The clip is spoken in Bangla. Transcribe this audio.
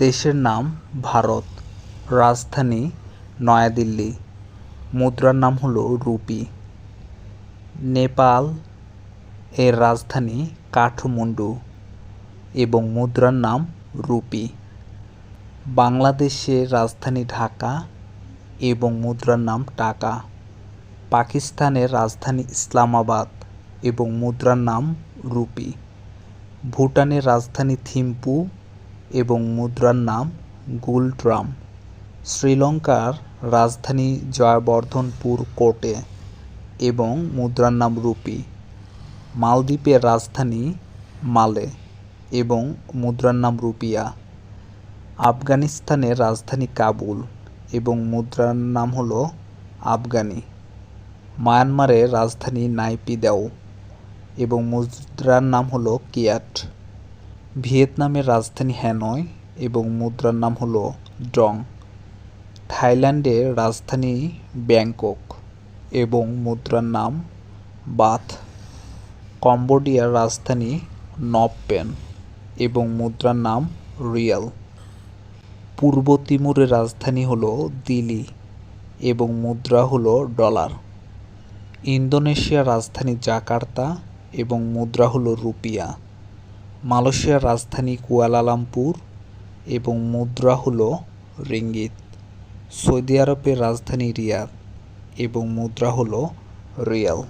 দেশের নাম ভারত, রাজধানী নয়াদিল্লি। মুদ্রার নাম হলো রুপি। নেপাল এর রাজধানী কাঠমান্ডু এবং মুদ্রার নাম রুপি। বাংলাদেশের রাজধানী ঢাকা এবং মুদ্রার নাম টাকা পাকিস্তানের রাজধানী ইসলামাবাদ এবং মুদ্রার নাম রুপি। ভুটানের রাজধানী থিম্পু এবং মুদ্রার নাম গুলট্রাম। শ্রীলঙ্কার রাজধানী জয়বর্ধনপুর কোটে এবং মুদ্রার নাম রুপি। মালদ্বীপের রাজধানী মালে এবং মুদ্রার নাম রুপিয়া। আফগানিস্তানের রাজধানী কাবুল এবং মুদ্রার নাম হলো আফগানি। মায়ানমারের রাজধানী নাইপিদাও এবং মুদ্রার নাম হলো কিয়াট। ভিয়েতনামের রাজধানী হ্যানয় এবং মুদ্রার নাম হল ডং থাইল্যান্ডের রাজধানী ব্যাংকক এবং মুদ্রার নাম বাথ। কম্বোডিয়ার রাজধানী নবপেন এবং মুদ্রার নাম রিয়াল। পূর্ব তিমুরের রাজধানী হল দিলি এবং মুদ্রা হল ডলার। ইন্দোনেশিয়ার রাজধানী জাকার্তা এবং মুদ্রা হল রুপিয়া। মালয়েশিয়ার রাজধানী কুয়ালালামপুর এবং মুদ্রা হল রিঙ্গিত। সৌদি আরবের রাজধানী রিয়াদ এবং মুদ্রা হল রিয়াল।